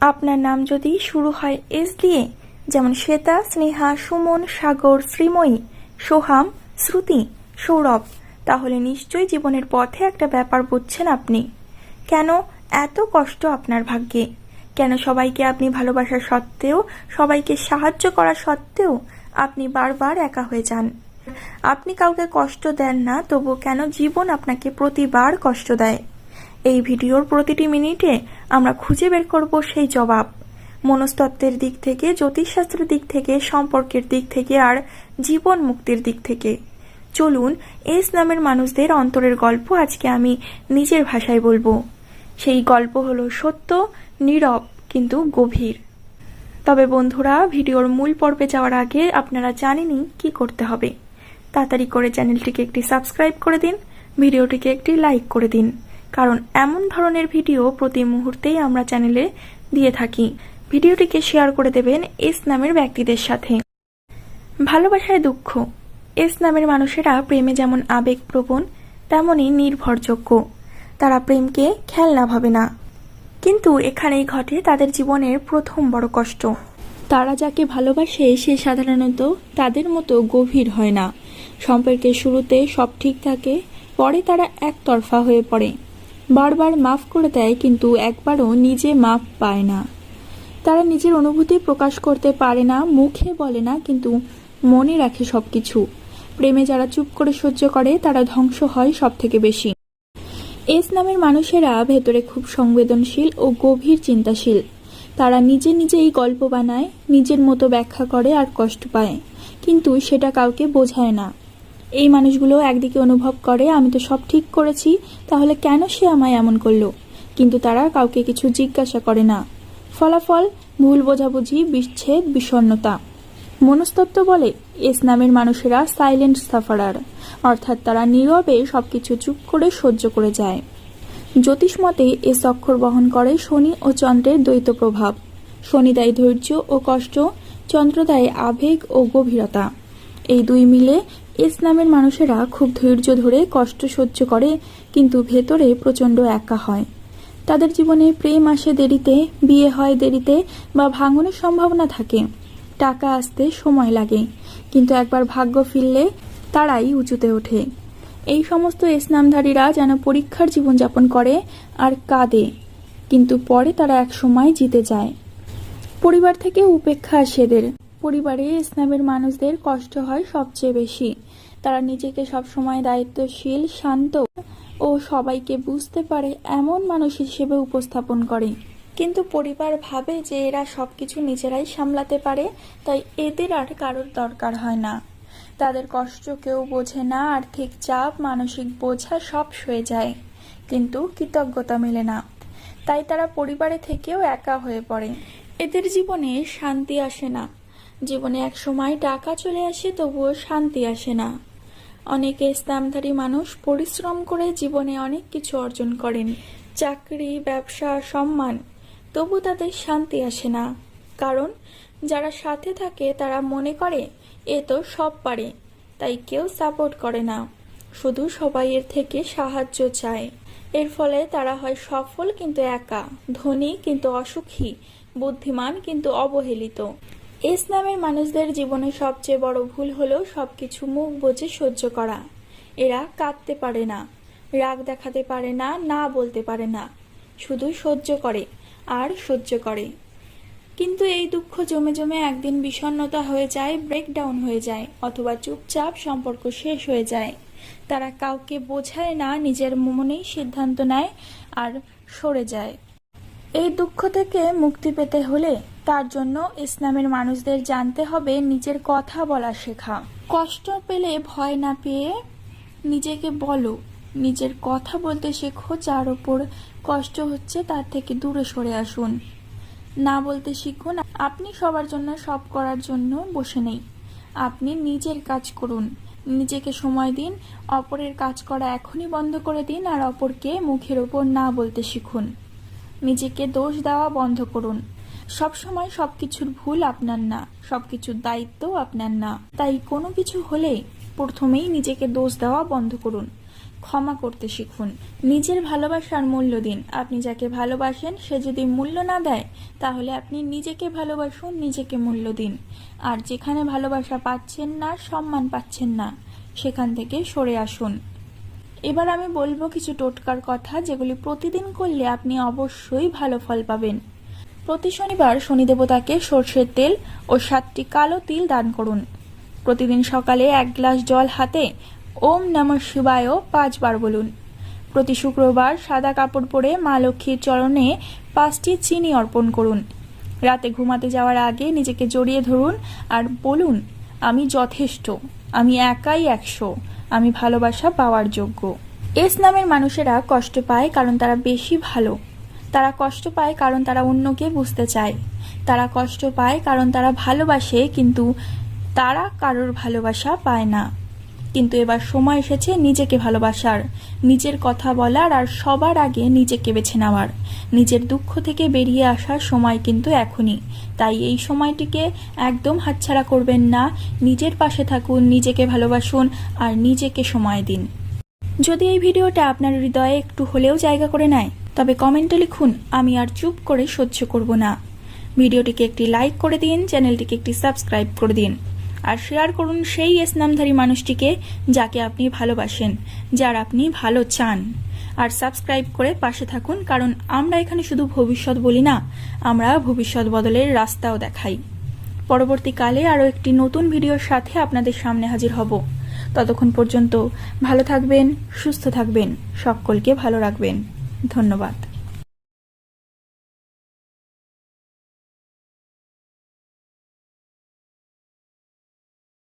আপনার নাম যদি শুরু হয় এস দিয়ে, যেমন শ্বেতা, স্নেহা, সুমন, সাগর, শ্রীময়ী, সোহাম, শ্রুতি, সৌরভ, তাহলে নিশ্চয়ই জীবনের পথে একটা ব্যাপার বুঝছেন আপনি। কেন এত কষ্ট আপনার ভাগ্যে? কেন সবাইকে আপনি ভালোবাসা সত্ত্বেও, সবাইকে সাহায্য করা সত্ত্বেও আপনি বারবার একা হয়ে যান? আপনি কাউকে কষ্ট দেন না তবু কেন জীবন আপনাকে প্রতিবার কষ্ট দেয়? এই ভিডিওর প্রতিটি মিনিটে আমরা খুঁজে বের করব সেই জবাব। মনস্তত্ত্বের দিক থেকে, জ্যোতিষশাস্ত্রের দিক থেকে, সম্পর্কের দিক থেকে আর জীবন মুক্তির দিক থেকে। চলুন, এস নামের মানুষদের অন্তরের গল্প আজকে আমি নিজের ভাষায় বলব। সেই গল্প হলো সত্য, নীরব কিন্তু গভীর। তবে বন্ধুরা, ভিডিওর মূল পর্বে যাওয়ার আগে আপনারা জানেনই কি করতে হবে। তাড়াতাড়ি করে চ্যানেলটিকে একটি সাবস্ক্রাইব করে দিন, ভিডিওটিকে একটি লাইক করে দিন। কারণ এমন ধরনের ভিডিও প্রতি মুহূর্তেই আমরা চ্যানেলে দিয়ে থাকি। ভিডিওটিকে শেয়ার করে দেবেন এস নামের ব্যক্তিদের সাথে। ভালোবাসায় দুঃখ। এস নামের মানুষেরা প্রেমে যেমন আবেগপ্রবণ, তেমনই নির্ভরযোগ্য। তারা প্রেমকে খেলনা ভাবে না। কিন্তু এখানেই ঘটে তাদের জীবনের প্রথম বড় কষ্ট। তারা যাকে ভালোবাসে সে সাধারণত তাদের মতো গভীর হয় না। সম্পর্কের শুরুতে সব ঠিক থাকে, পরে তারা একতরফা হয়ে পড়ে। বারবার মাফ করে দেয়, কিন্তু একবারও নিজে মাফ পায় না। তারা নিজের অনুভূতি প্রকাশ করতে পারে না, মুখে বলে না, কিন্তু মনে রাখে সবকিছু। প্রেমে যারা চুপ করে সহ্য করে, তারা ধ্বংস হয় সব থেকে বেশি। এস নামের মানুষেরা ভেতরে খুব সংবেদনশীল ও গভীর চিন্তাশীল। তারা নিজে নিজেই গল্প বানায়, নিজের মতো ব্যাখ্যা করে আর কষ্ট পায়, কিন্তু সেটা কাউকে বোঝায় না। এই মানুষগুলো একদিকে অনুভব করে, আমি তো সব ঠিক করেছি, তাহলে কেন সে আমায় এমন করল? কিন্তু তারা কাউকে কিছু জিজ্ঞাসা করে না। ফলাফল, ভুল বোঝাবুঝি, বিচ্ছেদ, বিষণ্ণতা। মনস্তত্ত্ব বলে এস নামের মানুষেরা সাইলেন্ট সাফারার, অর্থাৎ তারা নীরবে সবকিছু চুপ করে সহ্য করে যায়। জ্যোতিষ মতে এস অক্ষর বহন করে শনি ও চন্দ্রের দ্বৈত প্রভাব। শনি দেয় ধৈর্য ও কষ্ট, চন্দ্র আবেগ ও গভীরতা। এই দুই মিলে এস নামের মানুষেরা খুব ধৈর্য ধরে কষ্ট সহ্য করে, কিন্তু ভেতরে প্রচণ্ড একা হয়। তাদের জীবনে প্রেম আসে দেরিতে, বিয়ে হয় দেরিতে বা ভাঙনের সম্ভাবনা থাকে। টাকা আসতে সময় লাগে, কিন্তু একবার ভাগ্য ফিরলে তারাই উঁচুতে ওঠে। এই সমস্ত ইসলামধারীরা যেন পরীক্ষার জীবনযাপন করে আর কাঁদে, কিন্তু পরে তারা এক সময় জিতে যায়। পরিবার থেকে উপেক্ষা আসে এদের। পরিবারে ইসলামের মানুষদের কষ্ট হয় সবচেয়ে বেশি। তারা নিজেকে সবসময় দায়িত্বশীল, শান্ত ও সবাইকে বুঝতে পারে এমন মানুষ হিসেবে উপস্থাপন করে। কিন্তু পরিবার ভাবে যে এরা সবকিছু নিজেরাই সামলাতে পারে, তাই এদের আর কারোর দরকার হয় না। তাদের কষ্ট কেউ বোঝে না, আর্থিক চাপ, মানসিক বোঝা সব সয়ে যায়। কিন্তু কৃতজ্ঞতা মেলে না। তাই তারা পরিবারে থেকেও একা হয়ে পড়ে। এদের জীবনে শান্তি আসে না। জীবনে এক সময় টাকা চলে আসে, তবুও শান্তি আসে না। অনেকে ইসলামধারী মানুষ পরিশ্রম করে জীবনে অনেক কিছু অর্জন করেন। চাকরি, ব্যবসা, সম্মান, তবু তাদের শান্তি আসে না। কারণ, যারা সাথে থাকে, তারা মনে করে, এ তো সব পারে। তাই কেউ সাপোর্ট করে না। শুধু সবাই এর থেকে সাহায্য চায়। এর ফলে তারা হয় সফল কিন্তু একা, ধনী কিন্তু অসুখী, বুদ্ধিমান কিন্তু অবহেলিত। এস নামের মানুষদের জীবনে সবচেয়ে বড় ভুল হলো সবকিছু মুখ বোঝে সহ্য করা। এরা কাঁদতে পারে না, রাগ দেখাতে পারে না না বলতে পারে না। শুধু সহ্য করে আর সহ্য করে। কিন্তু এই দুঃখ জমে জমে একদিন বিষণ্ণতা হয়ে যায় ব্রেকডাউন হয়ে যায়, অথবা চুপচাপ সম্পর্ক শেষ হয়ে যায়। তারা কাউকে বোঝায় না, নিজের মনেই সিদ্ধান্ত নেয় আর সরে যায়। এই দুঃখ থেকে মুক্তি পেতে হলে তার জন্য ইসলামের মানুষদের জানতে হবে নিজের কথা বলা শেখা। কষ্ট পেলে ভয় না পেয়ে নিজেকে বলো, নিজের কথা বলতে শেখো, যার ওপর কষ্ট হচ্ছে তার থেকে দূরে সরে আসুন। না বলতে শিখুন আপনি সবার জন্য সব করার জন্য বসে নেই। আপনি নিজের কাজ করুন, নিজেকে সময় দিন, অপরের কাজ করা এখনই বন্ধ করে দিন আর অপরকে মুখের ওপর না বলতে শিখুন। নিজেকে দোষ দেওয়া বন্ধ করুন। সব সময় সবকিছুর ভুল আপনার না, সবকিছুর দায়িত্ব আপনার না। তাই কোনো কিছু হলে প্রথমেই নিজেকে দোষ দেওয়া বন্ধ করুন, ক্ষমা করতে শিখুন। নিজের ভালোবাসার মূল্য দিন। আপনি যাকে ভালোবাসেন, সে যদি মূল্য না দেয়, তাহলে আপনি নিজেকে ভালোবাসুন, নিজেকে মূল্য দিন। আর যেখানে ভালোবাসা পাচ্ছেন না, সম্মান পাচ্ছেন না, সেখান থেকে সরে আসুন। এবার আমি বলব কিছু টোটকার কথা, যেগুলি প্রতিদিন করলে আপনি অবশ্যই ভালো ফল পাবেন। প্রতি শনিবার শনি দেবতাকে সর্ষের তেল ও সাতটি কালো তিল দান করুন। প্রতিদিন সকালে এক গ্লাস জল হাতে ওম নমঃ শিবায় পাঁচবার বলুন। প্রতি শুক্রবার সাদা কাপড় পরে মা লক্ষ্মীর চরণে পাঁচটি চিনি অর্পণ করুন। রাতে ঘুমাতে যাওয়ার আগে নিজেকে জড়িয়ে ধরুন আর বলুন, আমি যথেষ্ট, আমি একাই একশো, আমি ভালোবাসা পাওয়ার যোগ্য। এস নামের মানুষেরা কষ্ট পায় কারণ তারা বেশি ভালো। তারা কষ্ট পায় কারণ তারা অন্যকে বুঝতে চায়। তারা কষ্ট পায় কারণ তারা ভালোবাসে, কিন্তু তারা কারোর ভালোবাসা পায় না। কিন্তু এবার সময় এসেছে নিজেকে ভালোবাসার। নিজের কথা বলার আর সবার আগে নিজেকে বেছে নেওয়ার। নিজের দুঃখ থেকে বেরিয়ে আসার সময় কিন্তু এখনই। তাই এই সময়টিকে একদম হাতছাড়া করবেন না। নিজের পাশে থাকুন, নিজেকে ভালোবাসুন আর নিজেকে সময় দিন। যদি এই ভিডিওটা আপনার হৃদয়ে একটু হলেও জায়গা করে নেয় তবে কমেন্টে লিখুন, আমি আর চুপ করে সহ্য করব না। ভিডিওটিকে একটি লাইক করে দিন, চ্যানেলটিকে একটি সাবস্ক্রাইব করে দিন। আর শেয়ার করুন সেই ইসলামধারী মানুষটিকে যাকে আপনি ভালোবাসেন, যার আপনি ভালো চান। আর সাবস্ক্রাইব করে পাশে থাকুন, কারণ আমরা এখানে শুধু ভবিষ্যৎ বলি না, আমরা ভবিষ্যৎ বদলের রাস্তাও দেখাই। পরবর্তীকালে আরও একটি নতুন ভিডিওর সাথে আপনাদের সামনে হাজির হব। ততক্ষণ পর্যন্ত ভালো থাকবেন, সুস্থ থাকবেন, সকলকে ভালো রাখবেন। ধন্যবাদ।